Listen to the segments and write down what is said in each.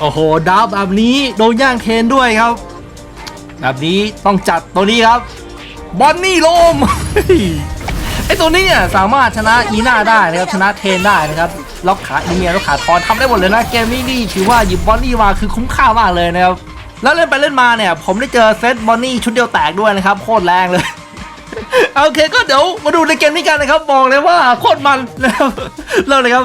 โอ้โหดาวแบบนี้โดนย่างเทนด้วยครับ แบบนี้ต้องจัดตัวนี้ครับบอนนี่โลมไอตัวนี้เนี่ยสามารถชนะอีน่าได้นะครับชนะเทนได้นะครับล็อกขาอีเมียล็อกขาทอนทำได้หมดเลยนะเกมนี้นี่ถือว่าหยิบบอนนี่มาคือคุ้มค่ามากเลยนะครับแล้วเล่นไปเล่นมาเนี่ย ผมได้เจอเซตบอนนี่ชุดเดียวแตกด้วยนะครับโคตรแรงเลยโอเคก็เดี๋ยวมาดูในเกมนี้กันนะครับบอกเลยว่าโคตรมันนะครับเริ่มเลยครับ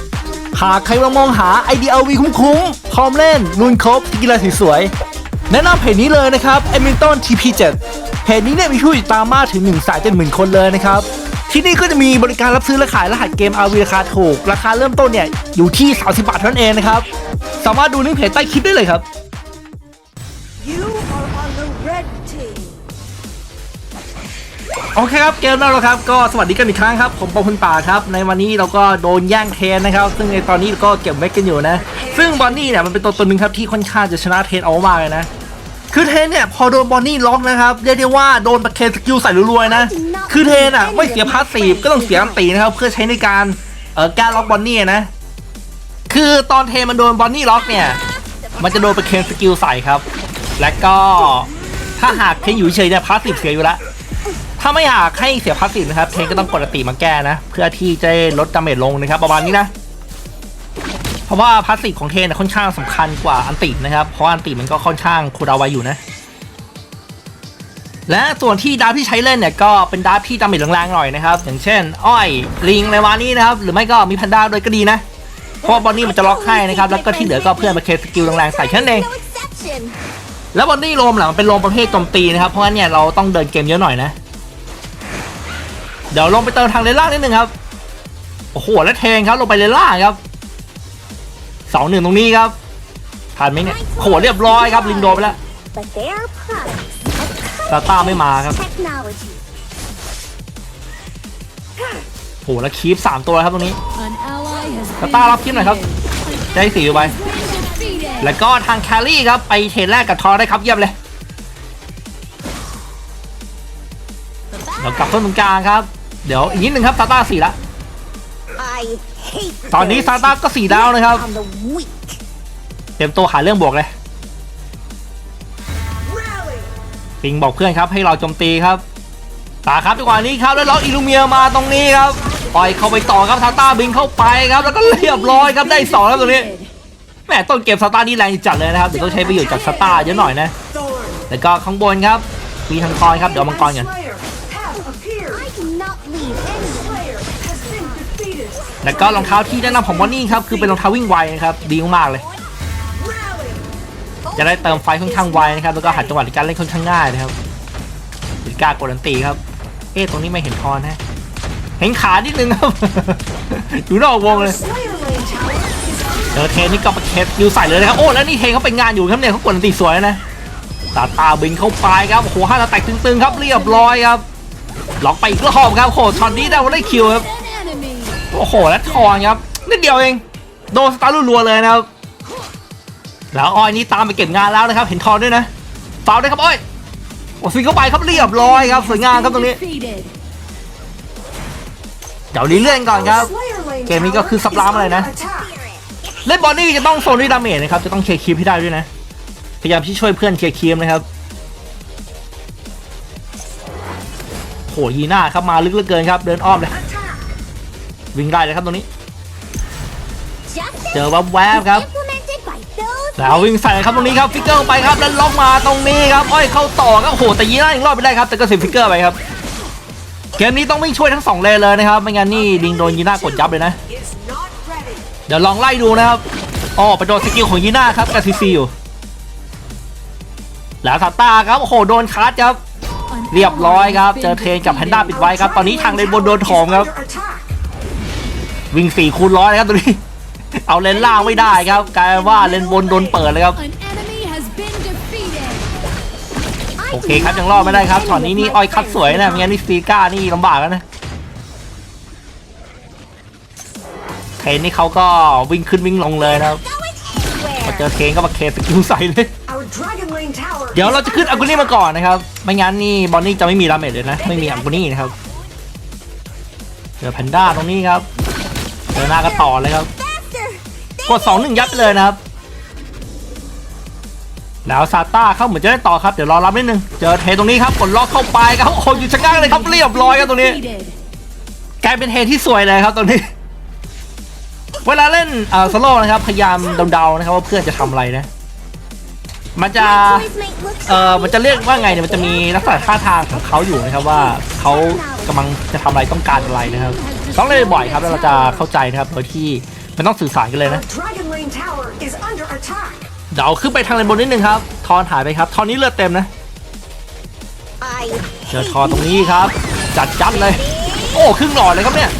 หากใครมามองหาไอเดอวีคุ้มๆพร้อมเล่นลุนครบกีฬาสวยๆแนะนำเพจนี้เลยนะครับ Edmonton TP7 เพจนี้เนี่ยมีผู้ติดตามมากถึง1นึ่งแสนเจ็ดหมื่นคนเลยนะครับที่นี่ก็จะมีบริการรับซื้อและขายรหัสเกม RV ราคาถูก ราคาเริ่มต้นเนี่ยอยู่ที่ 30 บาทเท่านั้นเองนะครับ สามารถดูลิงก์เพจใต้คลิปได้เลยครับ โอเคครับเกมแล้วครับก็สวัสดีกันอีกครั้งครับ ผมปอคุณป่าครับ ในวันนี้เราก็โดนแย่งเทนนะครับ ซึ่งในตอนนี้ก็เก็บไว้กันอยู่นะ ซึ่งบอนนี่เนี่ยมันเป็นตัวตัวหนึ่งครับที่ค่อนข้างจะชนะเทนเอามากเลยนะ คือเทนเนี่ยพอโดนบอนนี่ล็อกนะครับเรียกได้ว่าโดนประเคนสกิลใส่รัวๆนะ คือเทนอะไม่เสียพาสซีฟก็ต้องเสียอันตีนะครับเพื่อใช้ในการเอ่อการล็อกบอนนี่นะคือตอนเทนมันโดนบอนนี่ล็อกเนี่ยมันจะโดนประเคนสกิลใส่ครับ และก็ถ้าหากเทนอยู่เฉยเนี่ยพาสซีฟเสียอยู่แล้ว ถ้าไม่อยากให้เสียพาสซีฟนะครับเทนก็ต้องกดอันติมาแก้นะ เพื่อที่จะลดดาเมจลงนะครับประมาณนี้นะ เพราะว่าพาสซีฟของเทนค่อนข้างสำคัญกว่าอันตินะครับ เพราะอันติมันก็ค่อนข้างคูดาวไวอยู่นะ และส่วนที่ดาร์ฟที่ใช้เล่นเนี่ยก็เป็นดาร์ฟที่ดาเมจแรงๆหน่อยนะครับ อย่างเช่น อ้อยลิงในวานี้นะครับ หรือไม่ก็มีแพนด้าด้วยก็ดีนะ เพราะบอนนี่มันจะล็อกให้นะครับ แล้วก็ที่เหลือก็เพื่อนมาเคสกิลแรงๆใส่แค่นั้นเองแล้วบอนนี่โรมหลังมันเป็นโรมประเภทโจมตีนะครับ เพราะงั้นเนี่ยเราต้องเดินเกมเยอะหน่อยนะ เดี๋ยวลงไปเติมทางเลนล่างนิดนึงครับ โอ้โหแล้วเทงครับลงไปเลนล่างครับสองหนึ่งตรงนี้ครับทันไหมเนี่ยโอ้โหเรียบร้อยครับลิงโดไปแล้ว But they are products ซาต้าไม่มาครับโอ้โหแล้วคีฟสามตัวครับตรงนี้ An ally has ซาต้ารับคีฟหน่อยครับได้สี่ไปแล้วก็ทางแคลรี่ครับไปเทรดแรกกับทอได้ครับเยี่ยมเลยเรากลับต้นตรงกลางครับ เดี๋ยวอีกนิดนึงครับซาต้าสี่ละ I hate ตอนนี้ those ซาต้าก็สี่ดาวนะครับ on the weak. เตรียมตัวหาเรื่องบวกเลยปิงบอกเพื่อนครับให้เราโจมตีครับตาครับจังหวะนี้ครับแล้วล็อกอิลูเมียมาตรงนี้ครับปล่อยเข้าไปต่อครับซาต้าบิงเข้าไปครับแล้วก็เรียบร้อยครับได้สองแล้วตรงนี้แหมต้นเกมซาต้านี่แรงจัดเลยนะครับเดี๋ยวต้องใช้ประโยชน์จากซาต้าเยอะหน่อยนะแล้วก็ข้างบนครับมีทางกรครับเดี๋ยวเอามังกรกัน แล้วก็รองเท้าที่แนะนำของวอนนี่ครับคือเป็นรองเท้าวิ่งไวนะครับดีมากเลยจะได้เติมไฟค่อนข้างไวนะครับแล้วก็หัดจังหวะในการเล่นค่อนข้างง่ายนะครับลิก้ากดอันตีครับ เอ๊ะตรงนี้ไม่เห็นทอนฮะเห็นขานิดนึงครับอยู่นอกวงเลยเจอเทนนี่ก็ประเค็ดยูใส่เลยนะครับโอ้แล้วนี่เทนเขาเป็นงานอยู่ครับเนี่ยเขากดันตีสวยนะตาตาบินเข้าไปครับโอ้โหห้าตาแตกตึงๆครับเรียบร้อยครับล็อกไปอีกรอบครับโอ้โหช็อตนี้ได้ว่าได้คิวครับ โอ้โห แล้วทองครับนิดเดียวเอง โดนสตาร์รัวๆเลยนะครับ แล้วอ้อยนี่ตามไปเก็บงานแล้วนะครับ เห็นทองด้วยนะฟาวด้วยครับอ้อยโอ้สิงเข้าไปครับเรียบร้อยครับสวยงามครับตรงนี้เดี๋ยวรีเลื่อนก่อนครับ เกมนี้ก็คือสับล้ามอะไรนะ เล่นบอลนี่จะต้องโซนด้วยดาเมจนะครับ จะต้องเคลียร์คีมให้ได้ด้วยนะ พยายามที่ช่วยเพื่อนเคลียร์คีมนะครับโหยีน่าครับมาลึกเหลือเกินครับ เดินอ้อมเลย วิ่งได้เลยครับตรงนี้ justice เจอวับแวบครับ implemented by those แล้ววิ่งใส่ครับตรงนี้ครับฟิกเกอร์ลงไปครับแล้วล็อกมาตรงนี้ครับอ้อยเข้าต่อครับโอ้โหแต่ยีน่ายังรอดไปได้ครับแต่ก็เสียฟิกเกอร์ไปครับเกมนี้ต้องวิ่งช่วยทั้งสองเลนเลยนะครับไม่งั้นนี่ลิงโดนยีน่ากดยับเลยนะ เดี๋ยวลองไล่ดูนะครับอ๋อไปโดนสกิลของยีน่าครับกับซีซีอยู่แล้วซาต้าครับโอ้โหโดนคัดครับ An เรียบร้อยครับ ally เจ has อ been เทนกับแพนด้า defeated. ปิดไว้ครับ ตอนนี้ทางเลนบนโดนถมครับ วิ่งสี่คูณร้อยนะครับตรงนี้ เอาเลนล่างไม่ได้ครับกลายเป็นว่าเลนบนโดนเปิดเลยครับ An enemy has been โอเคครับยังรอดไม่ได้ครับช็อตนี้นี่ออยคัดสวยนะไม่งั้นนี่สตีก้านี่ลำบากแล้วนะเทนนี่เขาก็วิ่งขึ้นวิ่งลงเลยนะครับพอเจอเทนก็มาเคสกิลใส่เลย Our Dragon Lane Tower เดี๋ยวเราจะขึ้นอัลกูนี่มาก่อนนะครับ ไม่งั้นนี่บอนนี่จะไม่มีดาเมจเลยนะ ไม่มีอัลกูนี่นะครับ เจอแพนด้าตรงนี้ครับ เจอหน้าก็ต่อเลยครับ กดสองหนึ่งยัดไปเลยนะครับ แล้วซาต้าเข้าเหมือนจะได้ต่อครับ เดี๋ยวรอรับนิดนึง เจอเทตรงนี้ครับกดล็อกเข้าไปครับโอ้โหอยู่ชะงักเลยครับเรียบร้อยครับตรงนี้ กลายเป็นเทที่สวยเลยครับตรงนี้ เวลาเล่นเอ่อสโลนะครับ พยายามเดาๆนะครับว่าเพื่อนจะทำอะไรนะ มันจะเออมันจะเรียกว่าไงเนี่ยมันจะมีลักษณะท่าทางของเขาอยู่นะครับว่าเขากำลังจะทำอะไรต้องการอะไรนะครับ ต้องเล่นบ่อยครับแล้วเราจะเข้าใจนะครับโดยที่มันต้องสื่อสารกันเลย Our นะ Dragon Lane Tower is under attack เดี๋ยวขึ้นไปทางเลนบนนิดนึงครับ ทอนหายไปครับ ทอนนี้เลือดเต็มนะ I เจอทอนตรงนี้ครับ จัดจัดเลย โอ้ครึ่งหลอดเลยครับเนี่ย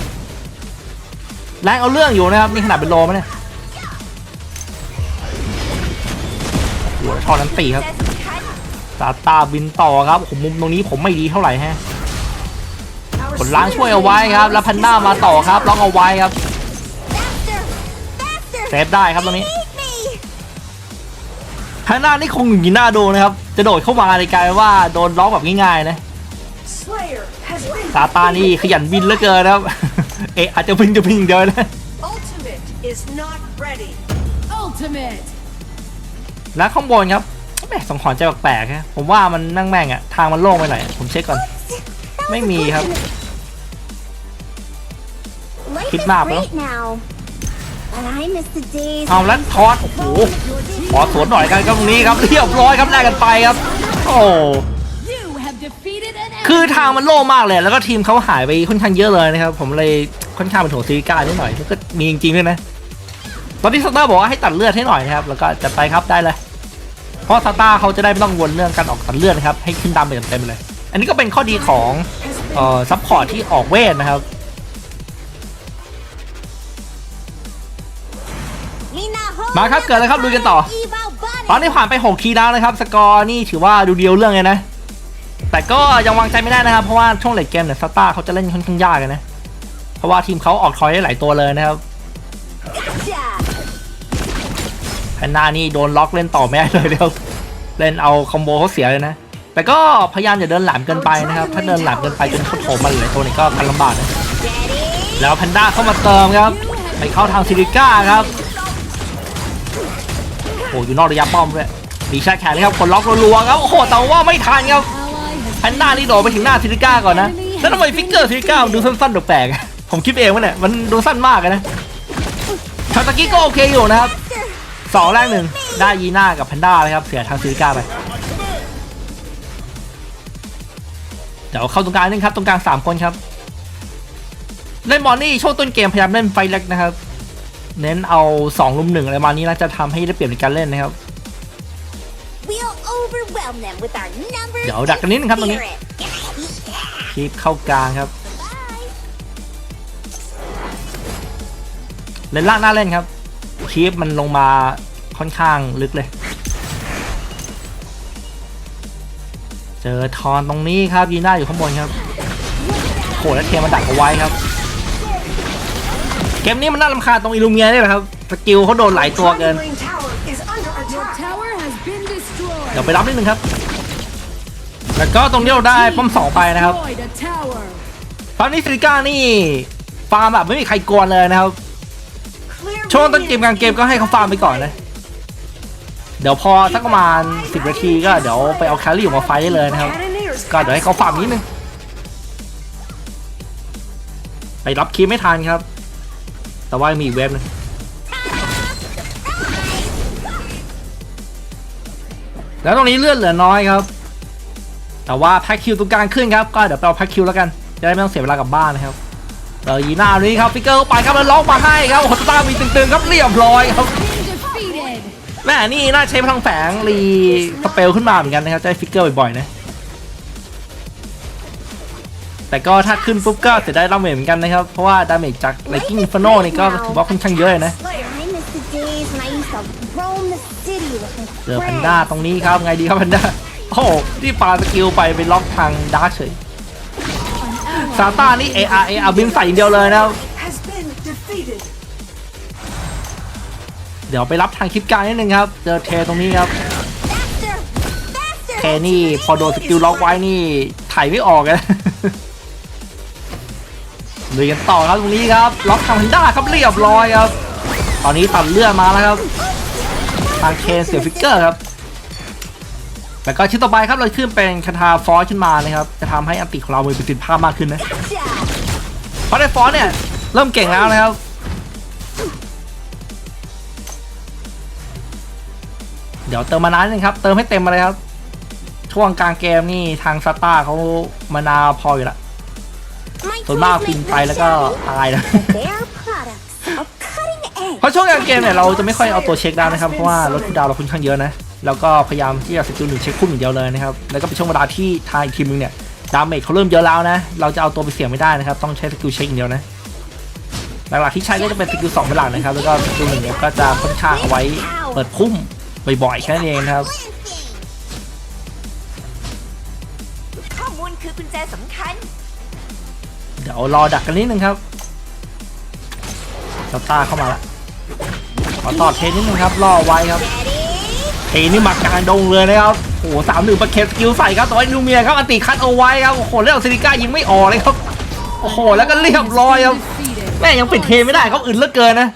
แรงเอาเรื่องอยู่นะครับนี่ขนาดเป็นโลไหมเนี่ยหัวทอนนั้นตีครับตาตาบินต่อครับผมมุมตรงนี้ผมไม่ดีเท่าไหร่ฮะ Our ผลล้างช่วยเอาไว้ครับ แล้วพันหน้ามาต่อครับล็อกเอาไว้ครับเซฟได้ครับตรงนี้พันหน้านี่คงอยู่หน้าดูนะครับ จะโดดเข้ามาในกลายเป็นว่าโดนล็อกแบบง่ายๆนะ Slayer has been ซาตานี่ขยันบินเหลือเกินนะครับ เอะอาจจะบินจะบินอย่างเดียวนะ Ultimate is not ready Ultimate. แล้วข้างบนครับแม่สงขอนใจแปลกๆฮะผมว่ามันนั่งแม่งอะทางมันโล่งไปหน่อยผมเช็คก่อน ไม่มีครับ Hit map, map great now. And I miss the days เอาแล้วทอดโอ้โหขอสวนหน่อยกันครับตรงนี้ครับเรียบร้อยครับแลกกันไปครับ โอ้ You have defeated an คือทางมันโล่งมากเลย แล้วก็ทีมเขาหายไปค่อนข้างเยอะเลยนะครับ ผมเลยค่อนข้างเป็นห่วงซีริก้านิดหน่อยแล้วก็มีจริงๆด้วยนะตอนที่สตาร์บอกว่าให้ตัดเลือดให้หน่อยนะครับ แล้วก็จัดไปครับได้เลย เพราะสตาร์เขาจะได้ไม่ต้องวนเรื่องการออกตัดเลือดนะครับ ให้ขึ้นดำไปเต็มๆเลย อันนี้ก็เป็นข้อดีของเอ่อซัพพอร์ตที่ออกเวทนะครับ มาครับเกิดอะไรครับลุยกันต่อ ตอนนี้ผ่านไป 6 ทีแล้วนะครับ สกอร์นี่ถือว่าดูเดียวเรื่องเลยนะ แต่ก็ยังวางใจไม่ได้นะครับ เพราะว่าช่วงเลดเกมเนี่ยสตาร์เขาจะเล่นค่อนข้างยากเลยนะ เพราะว่าทีมเขาออกทอยได้หลายตัวเลยนะครับแพนนานี่โดนล็อกเล่นต่อไม่ได้เลยเดียวเล่นเอาคอมโบเขาเสียเลยนะ แต่ก็พยายามอย่าเดินหลามเกินไปนะครับ ถ้าเดินหลามเกินไปจนเขาโถมมาหลายตัวนี่ก็กันลำบากนะ แล้วแพนด้าเข้ามาเติมครับ ไปเข้าทางซิลิก้าครับ โอ้อยู่นอกระยะป้อมด้วยมีแช่แขนนะครับกดล็อกรัวๆครับโอ้โหแต่ว่าไม่ทันครับแพนด้านี่โดดไปถึงหน้าซิลิก้าก่อนนะแล้วทำไมฟิกเกอร์ซิลิก้ามันดูสั้นๆแปลกๆผมคิดเองว่าเนี่ยมันดูสั้นมากนะทาตะกี้ก็โอเคอยู่นะครับสองแรกหนึ่งได้ยีน่ากับแพนด้าเลยครับเสียทางซิลิก้าไปเดี๋ยวเข้าตรงกลางนึงครับตรงกลางสามคนครับเล่นบอลนี่ช่วงต้นเกมพยายามเล่นไฟเล็กนะครับ เน้นเอา2ลุมหนึ่งอะไรประมาณนี้นะจะทำให้ได้เปรียบในการเล่นนะครับ We'll overwhelm them with our numbers เดี๋ยวดักกันนิดนึงครับตรงนี้ spirit. คลิปเข้ากลางครับ เล่นล่างหน้าเล่นครับคลิปมันลงมาค่อนข้างลึกเลย เจอทอนตรงนี้ครับยีน่าอยู่ข้างบนครับโหแล้วเทียมมันดักเอาไว้ครับ เกมนี้มันน่ารำคาญตรงอิลูเมียนี่แหละครับ สกิลเขาโดนหลายตัวเกิน เดี๋ยวไปรับนิดนึงครับ แล้วก็ตรงนี้เราได้ป้อมสองไปนะครับตอนนี้ซิลิก้านี่ฟาร์มแบบไม่มีใครกวนเลยนะครับ ช่วงต้นเกมกลางเกมก็ให้เขาฟาร์มไปก่อนนะ เดี๋ยวพอสักประมาณ 10นาทีก็เดี๋ยวไปเอาแคลรี่ออกมาไฟได้เลยนะครับ ก็เดี๋ยวให้เขาฟาร์มนิดนึงไปรับคีไม่ทันครับ แต่ว่ามีอีกเว็บนึงแล้วตรงนี้เลือดเหลือน้อยครับ แต่ว่าแพ็คคิวตรงกลางขึ้นครับ ก็เดี๋ยวไปเอาแพ็คคิวแล้วกัน จะได้ไม่ต้องเสียเวลากลับบ้านนะครับเดี๋ยวยีหน้านี้ครับฟิกเกอร์ไปครับแล้วล็อกมาให้ครับโอ้โหสตามีตึงๆครับเรียบร้อยครับแม่นี่น่าใช้พลังแฝงรีสเปลขึ้นมาเหมือนกันนะครับจะได้ฟิกเกอร์บ่อยๆนะ แต่ก็ถ้าขึ้นปุ๊บก็เสียได้ดาเมจเหมือนกันนะครับ เพราะว่าดาเมจจากไลกิ้งอินฟโนนี่ก็ถือว่าค่อนข้างเยอะเลยนะเจอแพนด้าตรงนี้ครับไงดีครับแพนด้าโอ้โหนี่ปาสกิลไปไปล็อกทางดาร์กเฉยซาต้านี่เออาเออาบินใส่อย่างเดียวเลยนะครับเดี๋ยวไปรับทางคลิปกลางนิดนึงครับ เจอเทตรงนี้ครับ เทนี่พอโดนสกิลล็อกไว้นี่ถ่ายไม่ออกเลย ลุยกันต่อครับตรงนี้ครับล็อกทางพันด้าครับเรียบร้อยครับ ตอนนี้ตัดเลือดมาแล้วครับทางเคนเสียฟิกเกอร์ครับแล้วก็ชิ้นต่อไปครับเราขึ้นเป็นคาถาฟอสขึ้นมานะครับ จะทำให้อันติของเรามีประสิทธิภาพมากขึ้นนะเพราะในฟอสเนี่ยเริ่มเก่งแล้วนะครับเดี๋ยวเติมมานานนึงครับ เติมให้เต็มมาเลยครับ ช่วงกลางเกมนี่ทางสตาร์เขามานาพออยู่ละ My ส่วนมาก toys ฟิน may ไป look แล้วก็ shabby, ตายนะ but they're products of cutting edge. เพราะช่วงกลางเกมเนี่ยเราจะไม่ค่อยเอาตัวเช็คได้นะครับ เพราะว่ารถคูลดาวน์เราค่อนข้างเยอะนะแล้วก็พยายามที่จะสกิลหนึ่งเช็คคุ้มอย่างเดียวเลยนะครับแล้วก็เป็นช่วงเวลาที่ทางอีกทีมนึงเนี่ยดาเมจเขาเริ่มเยอะแล้วนะ เราจะเอาตัวไปเสี่ยงไม่ได้นะครับ ต้องใช้สกิลเช็คอย่างเดียวนะหลักๆที่ใช้ก็จะเป็นสกิลสองเป็นหลักนะครับ แล้วก็สกิลหนึ่งเนี่ยก็จะค่อนข้างเอาไว้เปิดพุ่มบ่อยๆแค่นั้นเองนะครับข้อมูลคือกุญแจสำคัญ เดี๋ยวรอดักกันนิดนึงครับสตาเข้ามาละขอต่อเทนนิดนึงครับล่อไว้ครับเทนี่มากลางดงเลยนะครับโอ้โหสามหนึ่งประเคสกิลใส่ครับแต่ว่าลูเมียครับอันติคัดเอาไว้ครับโอ้โหเรื่องซิลิก้ายิงไม่ออกเลยครับโอ้โหแล้วก็เรียบร้อยครับแม่ยังปิดเทไม่ได้ครับอื่นเหลือเกินนะ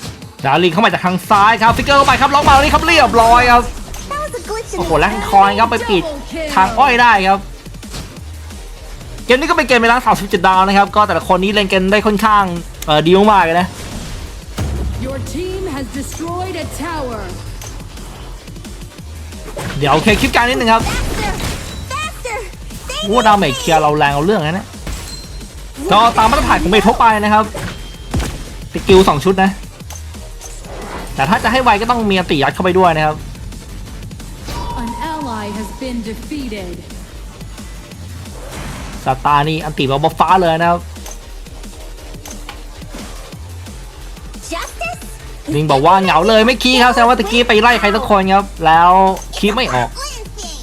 ดาริงเข้ามาจากทางซ้ายครับฟิกเกอร์เข้าไปครับล็อกมาตรงนี้ครับเรียบร้อยครับโอ้โหแล้วคอยครับไปปิดทางอ้อยได้ครับ เกมนี้ก็เป็นเกมเวลา37 ดาวนะครับ ก็แต่ละคนนี้เล่นกันได้ค่อนข้างเออดีมากๆเลยนะ Your team has destroyed a tower. เดี๋ยวเคลียร์คลิปกลารนิดนึงครับ Faster! Thank วูดาเมจเคลียร์เราแรงเอาเรื่องนะเนี่ยก็ตามมาตรฐานของเมทบไปนะครับสกิลสองชุดนะ แต่ถ้าจะให้ไวก็ต้องมีอันติยัดเข้าไปด้วยนะครับ An ally has been defeated. สตาร์นี่อันติแบบฟ้าเลยนะครับ Justice? ลิงบอกว่าเหงาเลยไม่คีครับแสดงว่าตะกี้ไปไล่ใครสักคนครับ แล้วคีไม่ออก Lansing!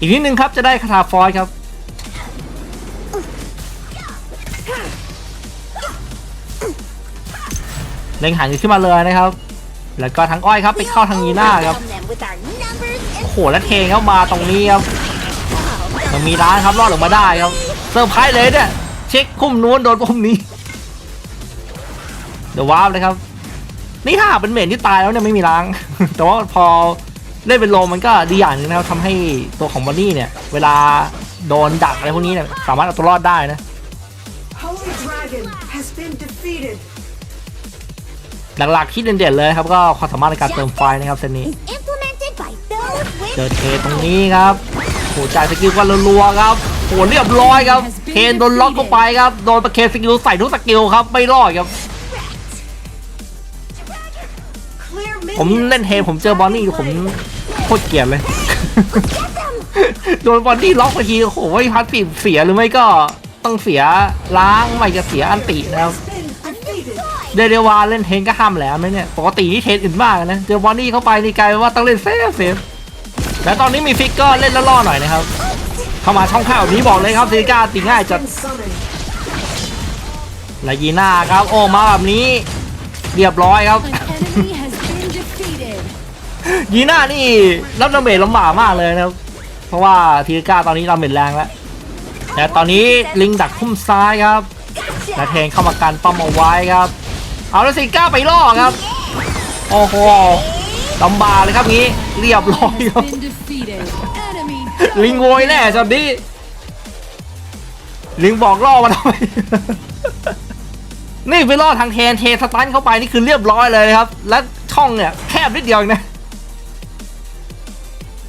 อีกนิดนึงครับจะได้คาถาฟอยส์ครับเล็งหันขึ้นมาเลยนะครับ แล้วก็ทางอ้อยครับไปเข้าทางยีน่าครับ Overwhelm them with our numbers โอ้โหแล้วเทเข้ามาตรงนี้ครับ มันมีร้านครับรอดออกมาได้ครับเซอร์ไพรส์เลยเนี่ยเช็คพุ่มนู้นโดนพุ่มนี้เดี๋ยวว้าวเลยครับ นี่ถ้าหากเป็นเมนที่ตายแล้วเนี่ยไม่มีล้าง แต่ว่าพอเล่นเป็นโลมมันก็ดีอย่างหนึงนะครับทำให้ตัวของบอนนี่เนี่ย เวลาโดนดักอะไรพวกนี้เนี่ยสามารถเอาตัวรอดได้นะ Holy Dragon has been defeated. หลักๆที่เด่นๆเลยครับก็ความสามารถในการเติมไฟนะครับเซตนี้ is implemented by those เจ with อเทตรงนี้ครับ โหจ่ายสกิลกันรัวๆครับโหเรียบร้อยครับเทนโดนล็อกเข้าไปครับโดนประเคนสกิลใส่ทุกสกิลครับไม่รอดครับ ผมเล่นเทนผมเจอบอนนี่ผมโคตรเกลียดเลย โดนบอนนี่ล็อกไปทีโอ้โหพัดปีเสียหรือไม่ก็ต้องเสียล้างไม่จะเสียอันตินะครับเดเดวาเล่นเทนก็ห้ามแล้วไหมเนี่ยปกติที่เทนอื่นมากนะเจอบอนนี่เข้าไปนี่กลายเป็นว่าต้องเล่นเซฟเซฟ แต่ตอนนี้มีฟิกก็เล่นแล้วล่อหน่อยนะครับ เข้ามาช่องข้าวแบบนี้บอกเลยครับซิลิก้าตีง่ายจัด Been summoned. และยีน่าครับ โอ้มาแบบนี้ เรียบร้อยครับ An enemy has been defeated. ยีน่านี่รับดาเมจลำบากมากเลยนะครับ เพราะว่าทีลิก้าตอนนี้ดาเมจแรงแล้ว แต่ตอนนี้ลิงดักพุ่มซ้ายครับและเทนเข้ามากันป้อมเอาไว้ครับ เอาแล้วซิลิก้าไปล่อครับ โอ้โห ลำบากเลยครับงี้ เรียบร้อยครับ Been defeated. Enemy ลิงโวยแน่จอนนี้ลิงบอกล่อมาทำไม นี่ไปล่อทางเทนเทสตันเข้าไปนี่คือเรียบร้อยเลยนะครับ และช่องเนี่ยแคบนิดเดียวเองนะ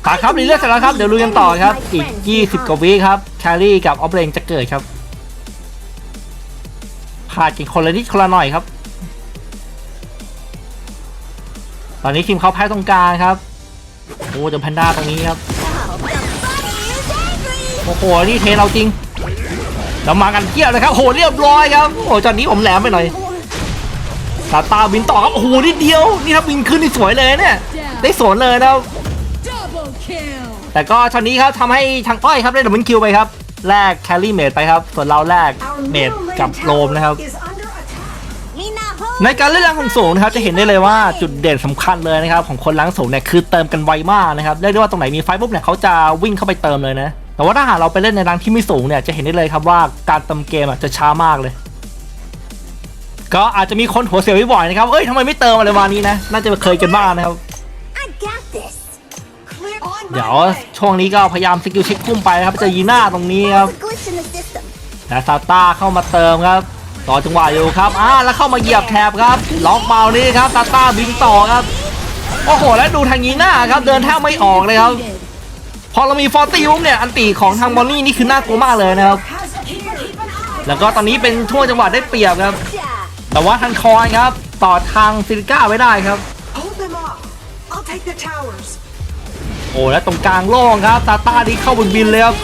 ปาครับรีเลือกเสร็จแล้วครับ เดี๋ยวลุยกันต่อครับ อีก 20 กว่าวิครับ แครี่กับออฟเลนจะเกิดครับขาดกี่คนละนิดคนละหน่อยครับ ตอนนี้ทีมเขาแพ้ตรงกลางครับโอ้เจอแพนด้าตรงนี้ครับโอ้โหนี่เทเราจริงเรามากันเทียบเลยครับโหเรียบร้อยครับโอ้โหจอนนี้ผมแหลมไปหน่อยตาตาบินต่อครับโอ้โหนิดเดียว นี่ถ้าบินขึ้นนี่สวยเลยเนี่ยได้สวนเลยนะครับแต่ก็ทางนี้ครับทำให้ทางอ้อยครับได้ดับเบิลคิวไปครับแลกแคลรี่เมดไปครับส่วนเราแลกเมดกับโรมนะครับ ในการเล่นล้างของสูงนะครับจะเห็นได้เลยว่าจุดเด่นสำคัญเลยนะครับของคนล้างสูงเนี่ยคือเติมกันไวมากนะครับเรียกได้ว่าตรงไหนมีไฟปุ๊บเนี่ยเขาจะวิ่งเข้าไปเติมเลยนะแต่ว่าถ้าหากเราไปเล่นในรังที่ไม่สูงเนี่ยจะเห็นได้เลยครับว่าการเติมเกมอะจะช้ามากเลย ก็อาจจะมีคนหัวเสียบ่อยๆนะครับเอ้ยทำไมไม่เติมอะไรวานี้นะน่าจะเคยกันบ้างนะครับเดี๋ยวช่วงนี้ก็พยายามสกิลเช็คพุ่มไปนะครับจะยีหน่าตรงนี้ครับแต่ซาต้าเข้ามาเติมครับ ต่อจังหวะอยู่ครับอ่าแล้วเข้ามาเหยียบแถบครับ ล็อกเมานี่ครับซาต้าบิงต่อครับโอ้โหแล้วดูทางยีน่าครับ เดินแทบไม่ออกเลยครับพอเรามีฟอร์ตี้ปุ๊บเนี่ยอันตีของทางบอลลี่นี่คือน่ากลัวมากเลยนะครับ แล้วก็ตอนนี้เป็นช่วงจังหวะได้เปรียบครับ แต่ว่าทางคอยครับ ต่อทางซิลิก้าไว้ได้ครับ โอ้แล้วตรงกลางโล่งครับซาต้านี่เข้าบนบินเลยครับ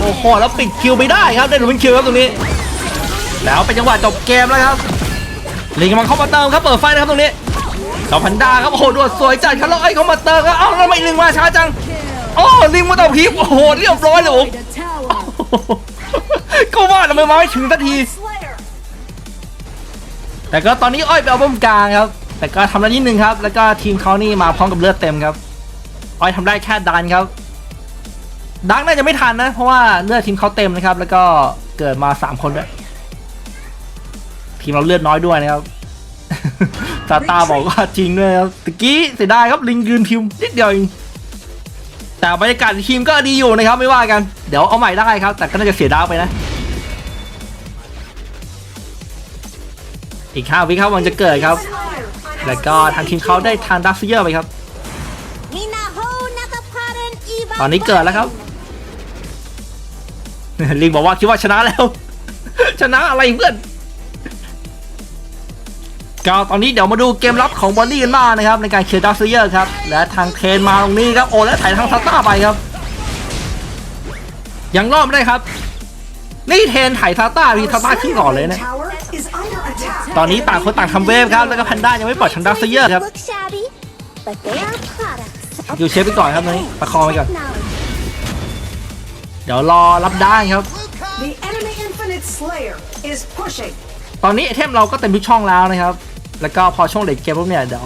โอ้โหแล้วปิดคิวไปได้ครับได้หลุมคิวครับตรงนี้ แล้วเป็นจังหวะจบเกมแล้วครับลิงกำลังเข้ามาเติมครับเปิดไฟนะครับตรงนี้เจ้าพันดาครับโอ้โหดวดสวยจัดครับแล้วไอ้ยเขามาเติมครับเอ้าแล้วทำไมลิงมาช้าจังโอ้ลิงมาต่อพีบโอ้โหเรียบร้อยเลยผมก็ว่าทำไมมาไม่ถึงสักที แต่ก็ตอนนี้อ้อยไปเอาป้อมกลางครับ แต่ก็ทำได้นิดนึงครับ แล้วก็ทีมเขานี่มาพร้อมกับเลือดเต็มครับ อ้อยทำได้แค่ดันครับดังน่าจะไม่ทันนะ เพราะว่าเลือดทีมเขาเต็มนะครับ แล้วก็เกิดมาสามคนด้วย ทีมเราเลือดน้อยด้วยนะครับซาตาบอกว่าจริงด้วยครับตะกี้เสียดายครับลิงยืนทีมนิดเดียวเองแต่บรรยากาศทีมก็ดีอยู่นะครับไม่ว่ากัน เดี๋ยวเอาใหม่ได้ครับ แต่ก็น่าจะเสียดาวไปนะ อีกห้าวิครับมันจะเกิดครับ แล้วก็ทางทีมเขาได้ทานดัฟเซียร์ไปครับ ตอนนี้เกิดแล้วครับลิงบอกว่าคิดว่าชนะแล้ว ชนะอะไรเพื่อน ก็ตอนนี้เดี๋ยวมาดูเกมรับของบอนนี่กันบ้างนะครับ ในการเคลียร์ดัฟเซียร์ครับ และทางเทรนมาตรงนี้ครับ โอ้และถ่ายทางซาต้าไปครับ ยังรอดไม่ได้ครับ นี่เทรนถ่ายซาต้าพีซาต้าขึ้นก่อนเลยนะ Tower is under attack. ตอนนี้ต่างคนต่างทำเวฟครับ แล้วก็แพนด้ายังไม่ปล่อยทางดัฟเซียร์ครับ Look shabby, but they are products. of อยู่เชฟไปก่อนครับตอนนี้ประคองไปก่อน technology. เดี๋ยวรอรับได้ครับ The enemy Infinite Slayer is pushing. ตอนนี้ไอเทมเราก็เต็มทุกช่องแล้วนะครับ แล้วก็พอช่วงเลดเกมปุ๊บเนี่ยเดี๋ยว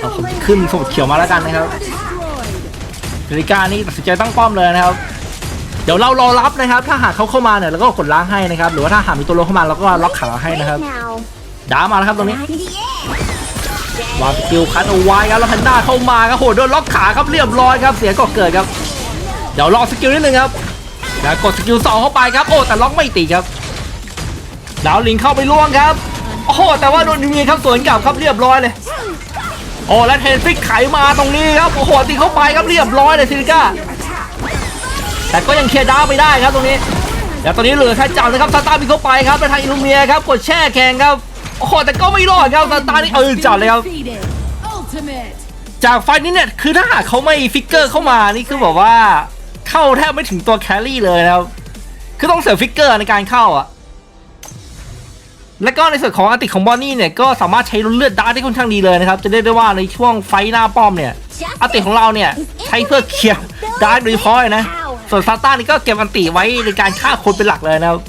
เอาผมขึ้นสมุดเขียวมาแล้วกันนะครับนาฬิกานี่ตัดสินใจตั้งป้อมเลยนะครับ เดี๋ยวเรารอรับนะครับ ถ้าหากเขาเข้ามาเนี่ยเราก็กดล้างให้นะครับ หรือว่าถ้าหากมีตัวลงเข้ามาเราก็ล็อกขาให้นะครับดามาแล้วครับตรงนี้วางสกิลคัดเอาไว้ครับแล้วแพนด้าเข้ามาครับโหโดนล็อกขาครับเรียบร้อยครับเสียก่อเกิดครับ เดี๋ยวรอสกิลนิดนึงครับแล้วกดสกิลสองเข้าไปครับโอ้แต่ล็อกไม่ติดครับดาวลิงเข้าไปล่วงครับ โอ้โหแต่ว่าโดนมีครับสวนกลับครับเรียบร้อยเลย โอ้และเทนฟิกไขมาตรงนี้ครับโอ้โหตีเข้าไปครับเรียบร้อยเลยซิลิก้าแต่ก็ยังเคลียร์ดาวไปได้ครับตรงนี้แล้วตอนนี้เหลือแค่จับนะครับซาตาบินเข้าไปครับไปทางอิลูเมียครับกดแช่แข่งครับโอ้โหแต่ก็ไม่รอดครับซาตานี่เออจับเลยครับจากไฟนี้เนี่ยคือถ้าหากเขาไม่ฟิกเกอร์เข้ามานี่คือแบบว่าเข้าแทบไม่ถึงตัวแครี่เลยนะครับคือต้องเสริมฟิกเกอร์ในการเข้าอะ แล้วก็ในส่วนของอันติของบอนนี่เนี่ยก็สามารถใช้เลือดดาร์ได้ค่อนข้างดีเลยนะครับ จะเรียกได้ว่าในช่วงไฟท์หน้าป้อมเนี่ยอันติของเราเนี่ยใช้เพื่อเคลียร์ดาร์โดยเฉพาะเลยนะ ส่วนซาต้านี่ก็เก็บอันติไว้ในการฆ่าคนเป็นหลักเลยนะครับ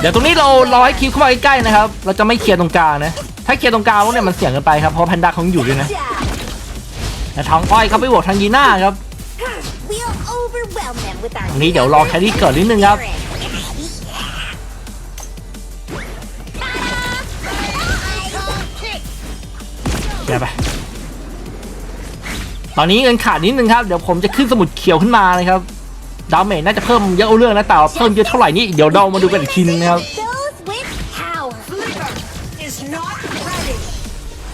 เดี๋ยวตรงนี้เรารอให้คิวเข้ามาใกล้ๆนะครับ เราจะไม่เคลียร์ตรงกลางนะ ถ้าเคลียร์ตรงกลางแล้วเนี่ยมันเสี่ยงเกันไปครับ เพราะแพนด้าเขายังอยู่ด้วยนะ Ja. แต่ทางอ้อยเขาไปบวกทางยีน่าครับ We'll overwhelm them with our ตรงนี้เดี๋ยวรอแครี่เกิดนิดนึงครับ เดี๋ยวไป ตอนนี้เงินขาดนิดนึงครับ เดี๋ยวผมจะขึ้นสมุดเขียวขึ้นมานะครับ ดาเมจน่าจะเพิ่มเยอะเรื่องนะแต่ว่าเพิ่มเยอะเท่าไหร่นี่เดี๋ยวเรามาดูกันอีกทีนึงนะครับ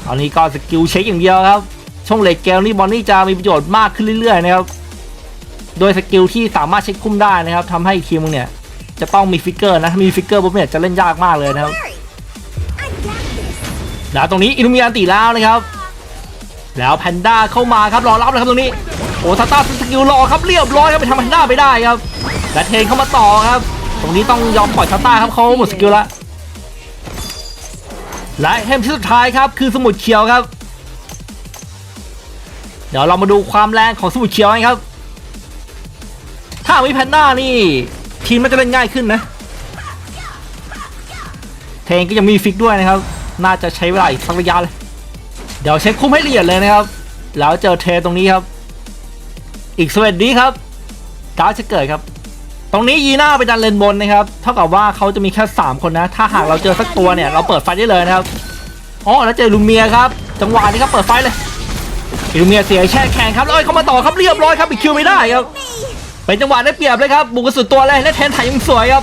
ตอนนี้ก็สกิลเช็คอย่างเดียวครับ ช่วงเลดเกมนี่บอลนี่จะมีประโยชน์มากขึ้นเรื่อยๆนะครับ โดยสกิลที่สามารถเช็คคุ้มได้นะครับทำให้ทีมมึงเนี่ยจะต้องมีฟิกเกอร์นะ ถ้ามีฟิกเกอร์ปุ๊บเนี่ยจะเล่นยากมากเลยนะครับ แล้วตรงนี้อิลูมิยานติแล้วนะครับ แล้วแพนด้าเข้ามาครับรอรับเลยครับตรงนี้โอ้ซาต้าสกิลรอครับเรียบร้อยครับไปทำแพนด้าไปได้ครับและเทนเข้ามาต่อครับ ตรงนี้ต้องยอมปล่อยซาต้าครับเขาหมดสกิลล้วและเทมที่สุดท้ายครับคือสมุดเขียวครับ เดี๋ยวเรามาดูความแรงของสมุทรเขียวกันครับ ถ้ามีแพนด้านี่ ทีมมันจะเล่นง่ายขึ้นนะเทงก็ยังมีฟิกด้วยนะครับ น่าจะใช้เวลาอีกสักระยะเลยเดี๋ยวเช็คคุ้มให้ละเอียดเลยนะครับ แล้วเจอเทตรงนี้ครับ อีกสเวดดีครับดาร์กจะเกิดครับ ตรงนี้ยีน่าไปดันเลนบนนะครับ เท่ากับว่าเขาจะมีแค่3คนนะ ถ้าหากเราเจอสักตัวเนี่ย เราเปิดไฟได้เลยนะครับอ๋อแล้วเจอลูเมียครับ จังหวะนี้ครับเปิดไฟเลยลูเมียเสียแช่แข็งครับแล้วเอ้ยเข้ามาต่อครับเรียบร้อยครับอีกคิวไม่ได้ครับเป็นจังหวะได้เปรียบเลยครับบุกสุดตัวเลยและแทนไถยังสวยครับ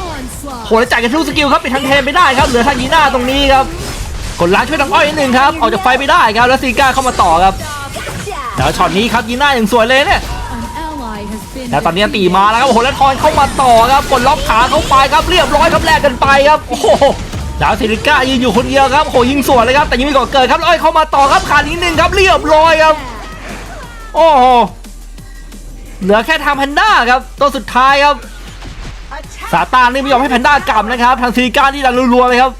โหแล้วจ่ายกันทุกสกิลครับไปทันเทนไปได้ครับเหลือทางยีน่าตรงนี้ครับ กดล้างช่วยทางอ้อยนิดนึงครับออกจากไฟไปได้ครับแล้วซีก้าเข้ามาต่อครับแล้วช็อตนี้ครับยีน่าอย่างสวยเลยเนี่ยแล้วตอนนี้ตีมาแล้วครับโอ้โหแล้วทอนเข้ามาต่อครับกดล็อกขาเข้าไปครับเรียบร้อยครับแลกกันไปครับโอ้โหแล้วซิลิก้ายืนอยู่คนเดียวครับโอ้โหยิงสวนเลยครับแต่ยังไม่ก่อเกิดครับลอ้อยเข้ามาต่อครับขาดนิดนึงครับเรียบร้อยครับ โอ้โหเหลือแค่ทางแพนด้าครับตัวสุดท้ายครับซาตานนี่ไม่ยอมให้แพนด้ากลับนะครับทางซิลิก้าที่ดันรัวๆเลยครับ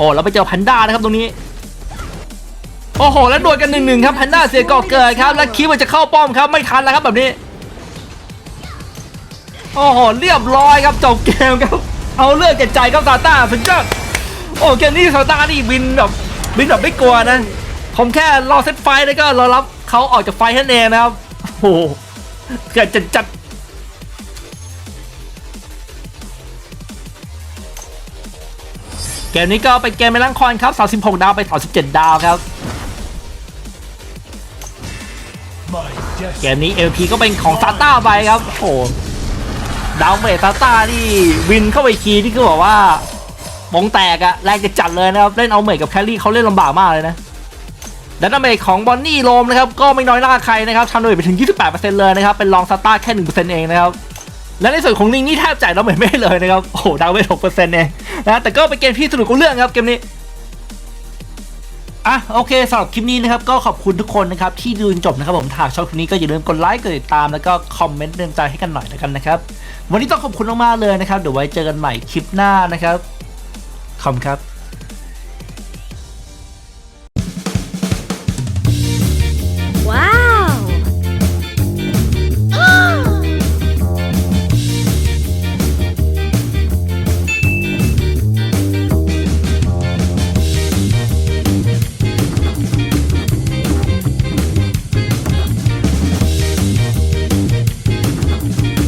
อ้แล้วไปเจอแพนด้านะครับตรงนี้โอ้โหแล้วโดนกันหนึ่งหนึ่งครับแพนด้าเสียก่อเกิดครับแล้วคิดว่าจะเข้าป้อมครับไม่ทันแล้วครับแบบนี้โอ้โหเรียบร้อยครับจบเกมครับเอาเลือกเจ็ดใจครับซาต้าสุดยอดโอ้เกมนี้ซาต้านี่บินแบบบินแบบไม่กลัวนะผมแค่รอเซตไฟแล้วก็รอรับเขาออกจากไฟท์แค่นั้นเองนะครับโอ้โหเกิดจัดจัด เกมนี้ก็เป็นเกมเมลังคอนครับ 36 ดาวไป 37 ดาวครับ เกมนี้ LP ก็เป็นของซาต้าไปครับโอ้โหดาวเมทซาต้านี่วินเข้าไปคีที่คือบอกว่าวงแตกอะแรงจะจัดเลยนะครับ เล่นเอาเมทกับแคลรี่เขาเล่นลำบากมากเลยนะดันเมทของบอนนี่โรมนะครับ ก็ไม่น้อยหน้าใครนะครับทำโดยไปถึง 28%เลยนะครับ เป็นรองซาต้าแค่ 1%เองนะครับ และในส่วนของลิงนี่แทบจ่ายเราไม่ไม่เลยนะครับ โอ้โหดาวเวทหกเปอร์เซ็นต์เอง นะแต่ก็เป็นเกมที่สนุกกว่าเรื่องครับเกมนี้อะโอเคสำหรับคลิปนี้นะครับก็ขอบคุณทุกคนนะครับที่ดูจนจบนะครับผมถ้าชอบคลิปนี้ก็อย่าลืมกดไลค์กดติดตามแล้วก็คอมเมนต์เตือนใจให้กันหน่อยแล้วกันนะครับวันนี้ต้องขอบคุณมากๆเลยนะครับเดี๋ยวไว้เจอกันใหม่คลิปหน้านะครับขอบคุณครับ